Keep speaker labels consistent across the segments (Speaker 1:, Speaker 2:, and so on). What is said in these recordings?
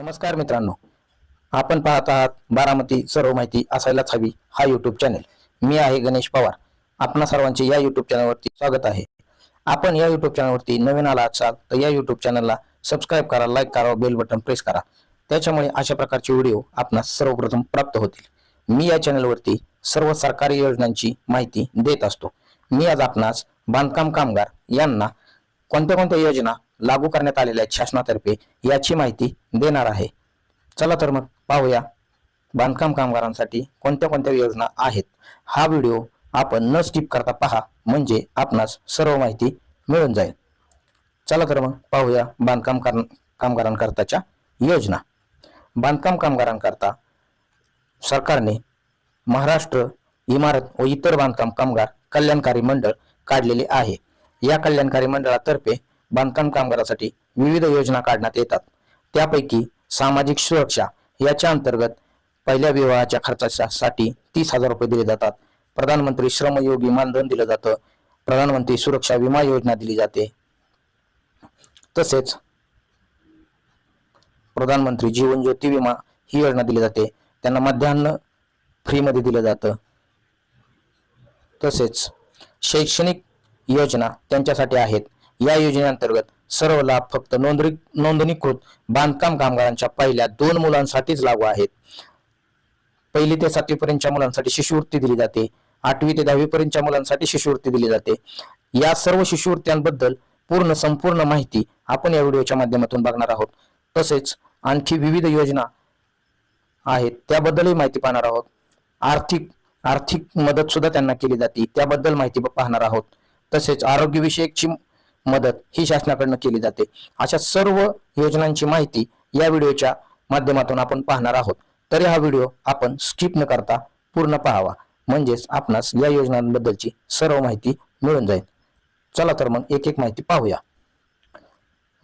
Speaker 1: नमस्कार मित्रांनो. आपण पाहत आहात बारामती सर्व माहिती असायलाच हवी हा युट्यूब चॅनेल मी आहे गणेश पवार. आपणा सर्वांचे या युट्यूब चॅनलवरती स्वागत आहे. आपण या युट्यूब चॅनलवरती नवीन आला असाल तर या युट्यूब चॅनलला सबस्क्राईब करा लाईक करा बेल बटन प्रेस करा. त्याच्यामुळे अशा प्रकारचे व्हिडिओ आपणास सर्वप्रथम प्राप्त होतील. मी या चॅनलवरती सर्व सरकारी योजनांची माहिती देत असतो. मी आज आपणास बांधकाम कामगार यांना कोणत्या कोणत्या योजना लागू करण्यात आलेल्या आहेत शासनातर्फे याची माहिती देणार आहे. चला तर मग पाहूया बांधकाम कामगारांसाठी कोणत्या कोणत्या योजना आहेत. हा व्हिडिओ आपण न स्किप करता पहा म्हणजे आपणास सर्व माहिती मिळून जाईल. चला तर मग पाहूया बांधकाम कामगारांकरताच्या योजना. बांधकाम कामगारांकरता सरकारने महाराष्ट्र इमारत व इतर बांधकाम कामगार कल्याणकारी मंडळ काढलेले आहे. या कल्याणकारी मंडळातर्फे बांधकाम कामगारासाठी विविध योजना काढण्यात येतात. त्यापैकी सामाजिक सुरक्षा याच्या अंतर्गत पहिल्या विवाहाच्या खर्चासाठी तीस हजार रुपये दिले जातात. प्रधानमंत्री श्रमयोगी मानधन दिलं जातं. प्रधानमंत्री सुरक्षा विमा योजना दिली जाते. तसेच प्रधानमंत्री जीवन ज्योती विमा ही योजना दिली जाते. त्यांना मध्यान्ह फ्रीमध्ये दिलं जातं. तसेच शैक्षणिक योजना त्यांच्यासाठी आहेत. या योजनेअंतर्गत सर्व लाभ फक्त नोंदणी नोंदणीकृत बांधकाम कामगारांच्या पहिल्या दोन मुलांसाठीच लागू आहेत. पहिली ते सातवी पर्यंतच्या मुलांसाठी शिष्यवृत्ती दिली जाते. आठवी ते दहावी पर्यंतच्या मुलांसाठी शिष्यवृत्ती दिली जाते. या सर्व शिष्यवृत्त्यांबद्दल पूर्ण संपूर्ण माहिती आपण या व्हिडिओच्या माध्यमातून बघणार आहोत. तसेच आणखी विविध योजना आहेत त्याबद्दलही माहिती पाहणार आहोत. आर्थिक आर्थिक मदत सुद्धा त्यांना केली जाते त्याबद्दल माहिती पाहणार आहोत. तसेच आरोग्यविषयकची मदत ही शासनाकडनं केली जाते. अशा सर्व योजनांची माहिती या व्हिडिओच्या माध्यमातून आपण पाहणार आहोत. तरी हा व्हिडिओ आपण स्किप न करता पूर्ण पाहावा. म्हणजेच आपणास या योजनांबद्दलची सर्व माहिती मिळून जाईल. चला तर मग एक एक माहिती पाहूया.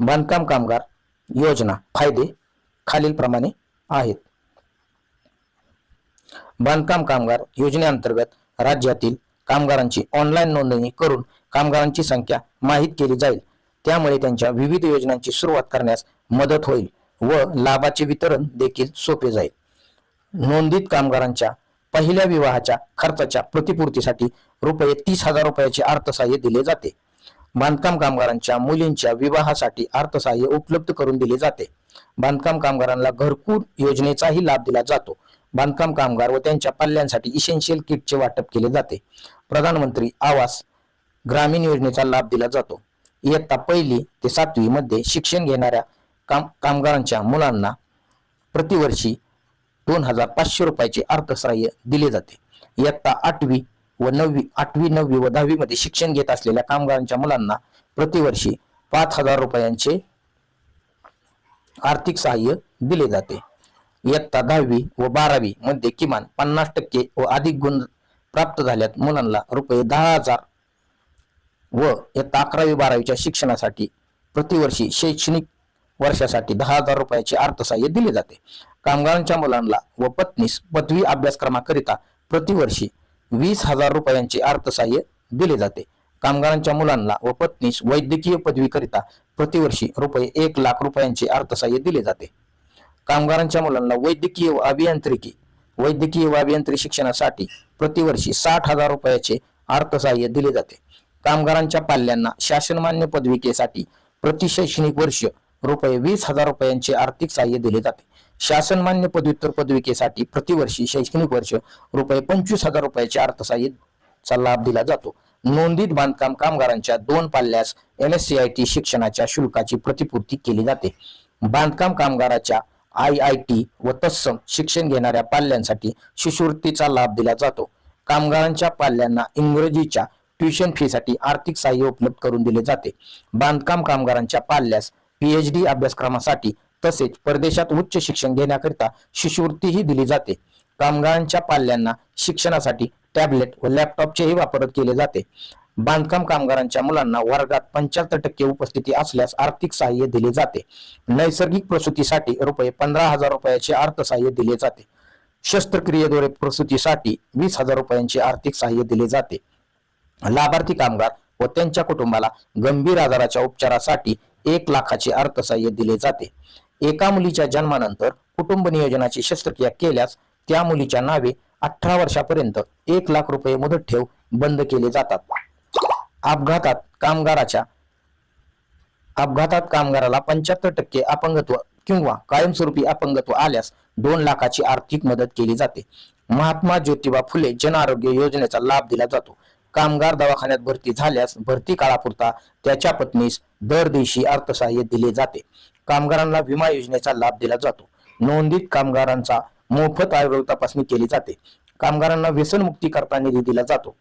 Speaker 1: बांधकाम कामगार योजना फायदे खालीलप्रमाणे आहेत. बांधकाम कामगार योजनेअंतर्गत राज्यातील कामगारांची ऑनलाईन नोंदणी करून कामगारांची संख्या माहीत केली जाईल. त्यामुळे त्यांच्या विविध योजनांची सुरुवात करण्यास मदत होईल व लाभाचे वितरण देखील सोपे जाईल. नोंदित कामगारांच्या पहिल्या विवाहाच्या खर्चाच्या प्रतिपूर्तीसाठी रुपये तीस हजार रुपयाचे अर्थसहाय्य दिले जाते. बांधकाम कामगारांच्या मुलींच्या विवाहासाठी अर्थसहाय्य उपलब्ध करून दिले जाते. बांधकाम कामगारांना घरकुल योजनेचाही लाभ दिला जातो. बांधकाम कामगार व त्यांच्या पाल्यांसाठी इसेन्शियल किटचे वाटप केले जाते. प्रधानमंत्री आवास ग्रामीण योजनेचा लाभ दिला जातो. इयत्ता पहिली ते सातवी मध्ये शिक्षण घेणाऱ्या काम कामगारांच्या मुलांना प्रतिवर्षी दोन हजार पाचशे रुपयाचे अर्थसहाय्य दिले जाते. इयत्ता आठवी व नववी आठवी नववी व दहावी मध्ये शिक्षण घेत असलेल्या कामगारांच्या मुलांना प्रतिवर्षी पाच हजार रुपयांचे आर्थिक सहाय्य दिले जाते. इयत्ता दहावी व बारावी मध्ये किमान पन्नास टक्के व अधिक गुण प्राप्त झाल्यात. मुलांना रुपये दहा हजार व इयत्ता अकरावी बारावीच्या शिक्षणासाठी प्रतिवर्षी शैक्षणिक वर्षासाठी दहा हजार रुपयाचे अर्थसहाय्य दिले जाते. कामगारांच्या मुलांना व पत्नीस पदवी अभ्यासक्रमाकरिता प्रतिवर्षी वीस हजार रुपयांचे अर्थसहाय्य दिले जाते. कामगारांच्या मुलांना व पत्नीस वैद्यकीय पदवीकरिता प्रतिवर्षी रुपये एक लाख रुपयांचे अर्थसहाय्य दिले जाते. कामगारांच्या मुलांना वैद्यकीय व अभियांत्रिकी वैद्यकीय व अभियांत्रिकी शिक्षणासाठी प्रतिवर्षी साठ हजार रुपयाचे अर्थसहाय्य दिले जाते. कामगारांच्या पाल्यांना शासनमान्य पदविकेसाठी प्रति शैक्षणिक वर्ष रुपये वीस हजार रुपयांचे आर्थिक सहाय्य दिले जाते. शासनमान्य पदव्युत्तर पदविकेसाठी प्रतिवर्षी शैक्षणिक वर्ष रुपये पंचवीस हजार रुपयाचे अर्थसहाय्यचा लाभ दिला जातो. नोंदीत बांधकाम कामगारांच्या दोन पाल्यास N S C I T शिक्षणाच्या शुल्काची प्रतिपूर्ती केली जाते. बांधकाम कामगाराच्या आय आय टी व तत्सम शिक्षण घेणाऱ्या पाल्यांसाठी शिष्यवृत्तीचा लाभ दिला जातो. कामगारांच्या पाल्यांना इंग्रजीच्या ट्युशन फीसाठी आर्थिक सहाय्य उपलब्ध करून दिले जाते. बांधकाम कामगारांच्या पाल्यास पीएचडी अभ्यासक्रमासाठी तसेच परदेशात उच्च शिक्षण घेण्याकरिता शिष्यवृत्तीही दिली जाते. कामगारांच्या पाल्यांना शिक्षणासाठी टॅबलेट व लॅपटॉपचेही वापर केले जाते. बांधकाम कामगारांच्या मुलांना वर्गात पंच्याहत्तर टक्के उपस्थिती असल्यास आर्थिक सहाय्य दिले जाते. नैसर्गिक प्रसूतीसाठी रुपये पंधरा हजार रुपयाचे अर्थसहाय्य दिले जाते. शस्त्रक्रियेद्वारे प्रसूतीसाठी वीस हजार रुपयांचे आर्थिक सहाय्य दिले जाते. लाभार्थी कामगार व त्यांच्या कुटुंबाला गंभीर आजाराच्या उपचारासाठी एक लाखाचे अर्थसहाय्य दिले जाते. एका मुलीच्या जन्मानंतर कुटुंब नियोजनाची शस्त्रक्रिया केल्यास त्या मुलीच्या नावे अठरा वर्षापर्यंत एक लाख रुपये मुदत ठेव बंद केले जातात. अपघातात कामगाराच्या अपघातात कामगाराला पंच्याहत्तर टक्के अपंगत्व किंवा कायमस्वरूपी अपंगत्व आल्यास दोन लाखाची आर्थिक मदत केली जाते. महात्मा ज्योतिबा फुले जन आरोग्य योजनेचा लाभ दिला जातो. कामगार दवाखान्यात भरती झाल्यास भरती काळापुरता त्याच्या पत्नीस दर दिवशी अर्थसहाय्य दिले जाते. कामगारांना विमा योजनेचा लाभ दिला जातो. नोंदित कामगारांचा मोफत आरोग्य तपासणी केली जाते. कामगारांना व्यसनमुक्ती करता निधी दिला जातो.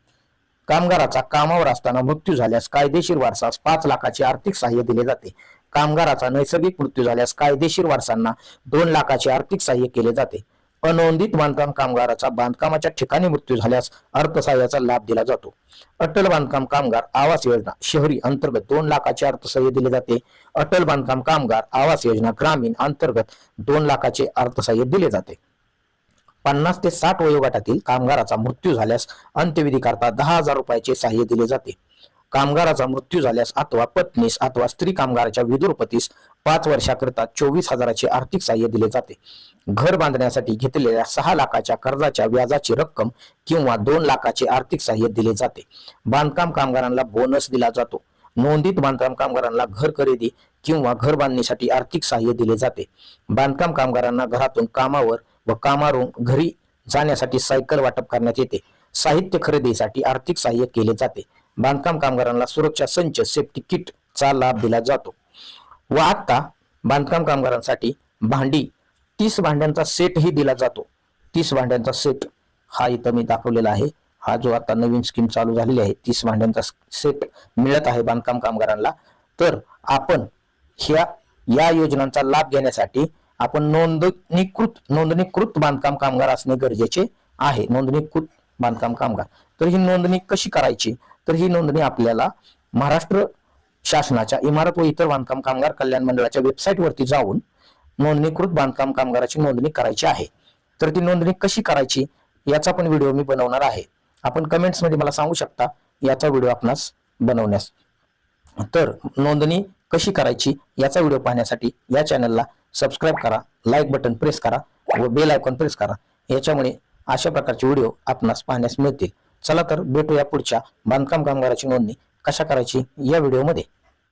Speaker 1: कामगाराचा कामावर असताना मृत्यू झाल्यास कायदेशीर वारसास पाच लाखाचे आर्थिक सहाय्य दिले जाते. कामगाराचा नैसर्गिक मृत्यू झाल्यास कायदेशीर वारसांना दोन लाखाचे आर्थिक सहाय्य केले जाते. अनोंदित बांधकाम कामगाराचा बांधकामाच्या ठिकाणी मृत्यू झाल्यास अर्थसहाय्याचा लाभ दिला जातो. अटल बांधकाम कामगार आवास योजना शहरी अंतर्गत दोन लाखाचे अर्थसहाय्य दिले जाते. अटल बांधकाम कामगार आवास योजना ग्रामीण अंतर्गत दोन लाखाचे अर्थसहाय्य दिले जाते. पन्नास ते साठ वयोगटातील कामगाराचा मृत्यू झाल्यास अंत्यविधी करता दहा हजार रुपयाचे सहाय्य दिले जाते. कामगाराचा मृत्यू झाल्यास अथवा पत्नीस अथवा स्त्री कामगाराच्या विदुरपतीस पाच वर्षाकरिता चोवीस हजाराचे आर्थिक सहाय्य दिले जाते. घर बांधण्यासाठी घेतलेल्या सहा लाखाच्या कर्जाच्या व्याजाची रक्कम किंवा दोन लाखाचे आर्थिक सहाय्य दिले जाते. बांधकाम कामगारांना बोनस दिला जातो. नोंदीत बांधकाम कामगारांना घर खरेदी किंवा घर बांधणीसाठी आर्थिक सहाय्य दिले जाते. बांधकाम कामगारांना घरातून कामावर व कामारून घरी जाण्यासाठी सायकल वाटप करण्यात येते. साहित्य खरेदीसाठी आर्थिक सहाय्य केले जाते. बांधकाम कामगारांना सुरक्षा संच सेफ्टी किट चा लाभ दिला जातो. व आता बांधकाम कामगारांसाठी भांडी तीस भांड्यांचा सेटही दिला जातो. तीस भांड्यांचा सेट हा इथं मी दाखवलेला आहे. हा जो आता नवीन स्कीम चालू झालेली आहे तीस भांड्यांचा सेट मिळत आहे बांधकाम कामगारांना. तर आपण ह्या या योजनांचा लाभ घेण्यासाठी आपण नोंदणीकृत नोंदणीकृत बांधकाम कामगार असणे गरजेचे आहे. नोंदणीकृत बांधकाम कामगार. तर ही नोंदणी कशी करायची? तर ही नोंदणी आपल्याला महाराष्ट्र शासनाच्या इमारत व इतर बांधकाम कामगार कल्याण मंडळाच्या वेबसाईट वरती जाऊन नोंदणीकृत बांधकाम कामगाराची नोंदणी करायची आहे. तर ती नोंदणी कशी करायची? याचा पण व्हिडिओ मी बनवणार आहे. आपण कमेंट्समध्ये मला सांगू शकता याचा व्हिडिओ आपणास बनवण्यास. तर नोंदणी कशी करायची याचा व्हिडिओ पाहण्यासाठी या चॅनलला सबस्क्राईब करा लाईक बटन प्रेस करा व बेल आयकॉन प्रेस करा. याच्यामुळे अशा प्रकारचे व्हिडिओ आपणास पाहण्यास मिळतील. चला तर भेटूया पुढच्या बांधकाम कामगाराची नोंदणी कशा करायची या व्हिडिओमध्ये.